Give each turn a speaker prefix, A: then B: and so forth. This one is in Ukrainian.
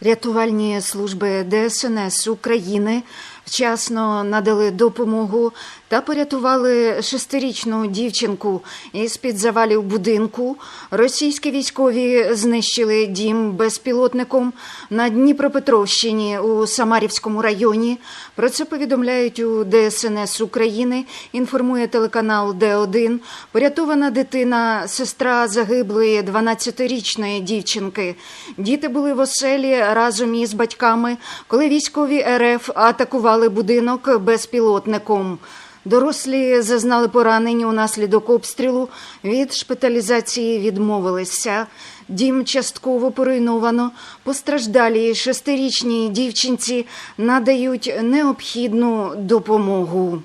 A: Рятувальні служби ДСНС України вчасно надали допомогу та порятували шестирічну дівчинку із під завалів будинку. Російські військові знищили дім безпілотником на Дніпропетровщині у Самарівському районі. Про це повідомляють у ДСНС України. Інформує телеканал Д1. Порятована дитина, сестра загиблої 12-річної дівчинки. Діти були в оселі разом із батьками, коли військові РФ атакували будинок безпілотником. Дорослі зазнали поранень унаслідок обстрілу. Від шпиталізації відмовилися. Дім частково поруйновано. Постраждалій шестирічній дівчинці надають необхідну допомогу.